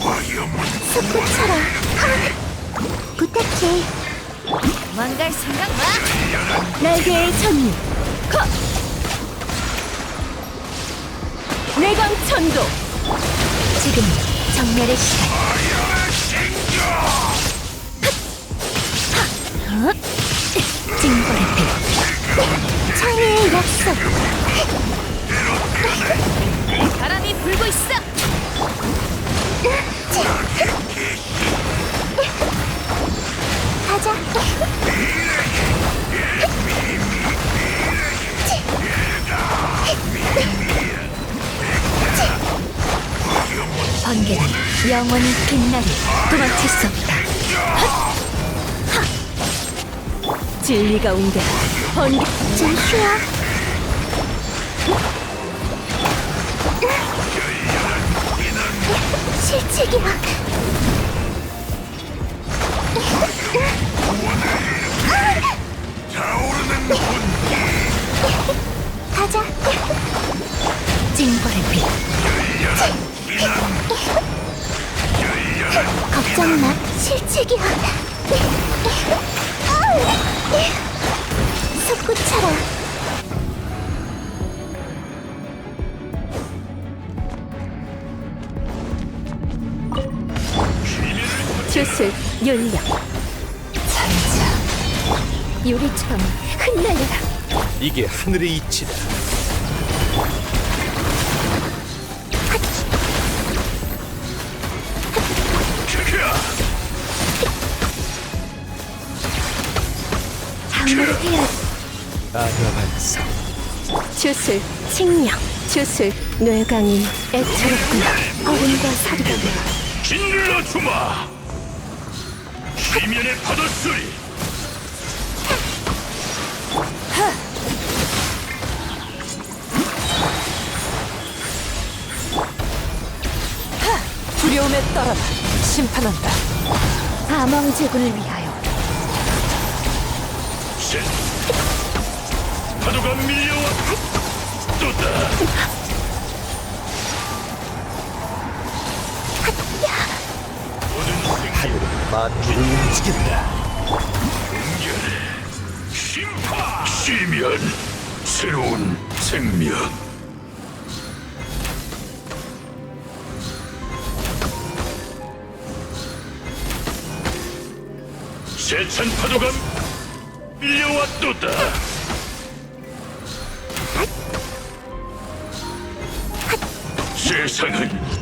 화염은 솟구쳐라. 부탁해. 망갈 생각 마. 날개의 전류. 컷. 내광 천도. 지금 정멸의 시간. 헛. 징 번개는 영원히 빛나리 도망칠 수 없다. 진리가 온대라. 번개 좀 쉬어. 실책이야. 정 마. 실책이야. 솟구쳐라. 주술 윤력 천자 유리처럼 흩날려라 이게 하늘의 이치다. 방어를 해야 아가반사. 주술 칭령 주술 뇌강이 애처롭구나. 어른과 사리가 짓눌러 주마. 시면의 파도 소리. 두려움에 떨어라 심판한다. 사망제군을 위하여 셋 파도가 밀려와 또다. 하늘은 만물을 움직인다. 심파 시면 새로운 생명. 세찬 파도가 밀려왔도다. 세상은